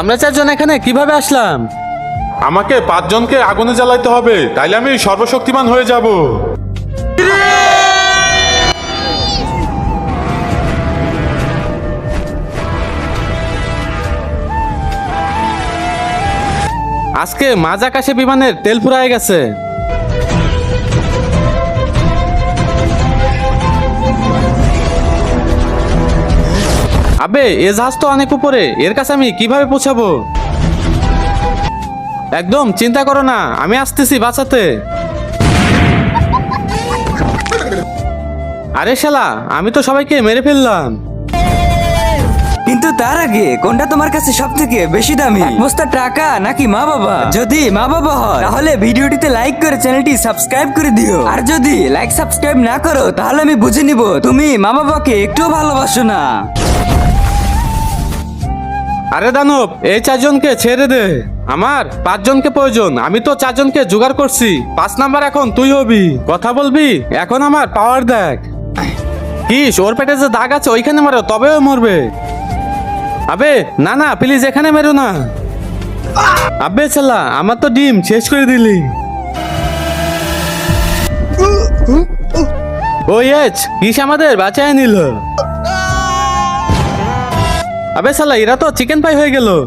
আমরা চারজন এখানে কীভাবে আসলাম? আমাকে পাঁচজনকে আগুনে জ্বালাইতে হবে তাইলে আমি সর্বশক্তিমান হয়ে যাব। আজকে মাঝ আকাশে বিমানের তেল ফুরায় গেছে। আবে এ জাহাজ তো অনেক উপরে। এর কাছে আমি কীভাবে পৌঁছাবো? একদম চিন্তা করো না আমি আসতেছি বাঁচাতে। আরে শালা আমি তো সবাইকে মেরে ফেললাম। কিন্তু তার আগে কোনটা তোমার কাছে সব থেকে বেশি দামি? বস্তা টাকা নাকি মা বাবা? যদি মা বাবা হয় তাহলে ভিডিওটিতে লাইক করে চ্যানেলটি সাবস্ক্রাইব করে দিও। আর যদি লাইক সাবস্ক্রাইব না করো তাহলে আমি বুঝে নিব তুমি মা বাবাকে একটুও ভালোবাসো না। আরে দানব, এই চারজনকে ছেড়ে দে। আমার পাঁচজনকে প্রয়োজন, আমি তো চারজনকে জোগাড় করছি। পাঁচ নাম্বার এখন তুই হবি। কথা বলবি? এখন আমার পাওয়ার দেখ। কিস ওর পেটে যে দাগ আছে, ওইখানে মারো, তবেও মরবে। আবে, না না প্লিজ এখানে মেরো না। আবে ছেলা আমার তো ডিম, শেষ করে দিলি। ও এচ কিস আমাদের বাঁচায় নিল। আবে সালা এরা তো চিকেন পাই হয়ে গেল।